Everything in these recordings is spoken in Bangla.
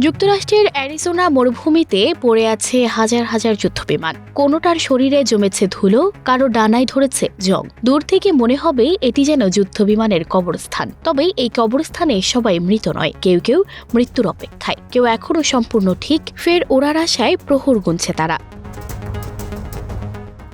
যুক্তরাষ্ট্রের অ্যারিজোনা মরুভূমিতে পড়ে আছে হাজার হাজার যুদ্ধ বিমান কোনোটার শরীরে জমেছে ধুলো, কারও ডানায় ধরেছে জং। দূর থেকে মনে হবে এটি যেন যুদ্ধ বিমানের কবরস্থান। তবে এই কবরস্থানে সবাই মৃত নয়, কেউ কেউ মৃত্যুর অপেক্ষায়। কেউ এখনও সম্পূর্ণ ঠিক, ফের ওড়ার আশায় প্রহর গুনছে তারা।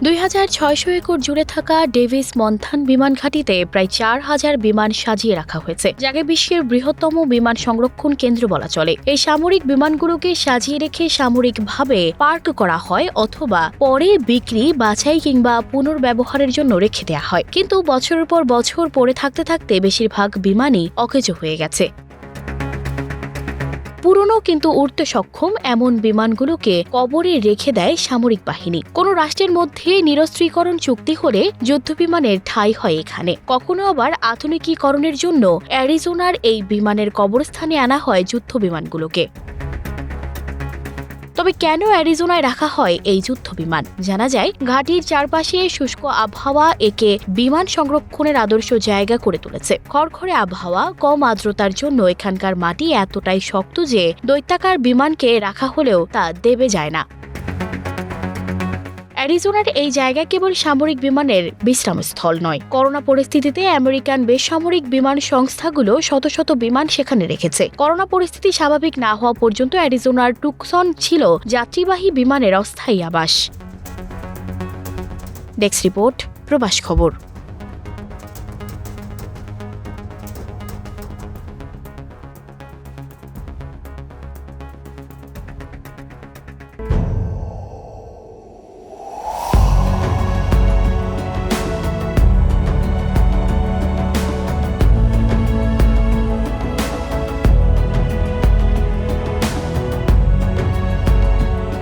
দুই হাজার ছয়শো একর জুড়ে থাকা ডেভিস মন্থান বিমান ঘাঁটিতে প্রায় চার হাজার বিমান সাজিয়ে রাখা হয়েছে, যাকে বিশ্বের বৃহত্তম বিমান সংরক্ষণ কেন্দ্র বলা চলে। এই সামরিক বিমানগুলোকে সাজিয়ে রেখে সামরিকভাবে পার্ক করা হয় অথবা পরে বিক্রি, বাছাই কিংবা পুনর্ব্যবহারের জন্য রেখে দেওয়া হয়। কিন্তু বছরের পর বছর পরে থাকতে থাকতে বেশিরভাগ বিমানই অকেজো হয়ে গেছে। পুরনো কিন্তু উড়তে সক্ষম এমন বিমানগুলোকে কবরে রেখে দেয় সামরিক বাহিনী। কোনো রাষ্ট্রের মধ্যে নিরস্ত্রীকরণ চুক্তি হলে যুদ্ধ বিমানের ঠাঁই হয় এখানে। কখনো আবার আধুনিকীকরণের জন্য অ্যারিজোনার এই বিমানের কবরস্থানে আনা হয় যুদ্ধ বিমানগুলোকে তবে কেন অ্যারিজোনায় রাখা হয় এই যুদ্ধ বিমান? জানা যায়, ঘাটির চারপাশে শুষ্ক আবহাওয়া একে বিমান সংরক্ষণের আদর্শ জায়গা করে তুলেছে। খড়খড়ে আবহাওয়া, কম আর্দ্রতার জন্য এখানকার মাটি এতটাই শক্ত যে দৈত্যাকার বিমানকে রাখা হলেও তা দেবে যায় না। অ্যারিজোনার এই জায়গা কেবল সামরিক বিমানের বিশ্রামস্থল নয়। করোনা পরিস্থিতিতে আমেরিকান বেসামরিক বিমান সংস্থাগুলো শত শত বিমান সেখানে রেখেছে। করোনা পরিস্থিতি স্বাভাবিক না হওয়া পর্যন্ত অ্যারিজোনার টুকসন ছিল যাত্রীবাহী বিমানের অস্থায়ী আবাস। ডেস্ক রিপোর্ট, প্রবাস খবর।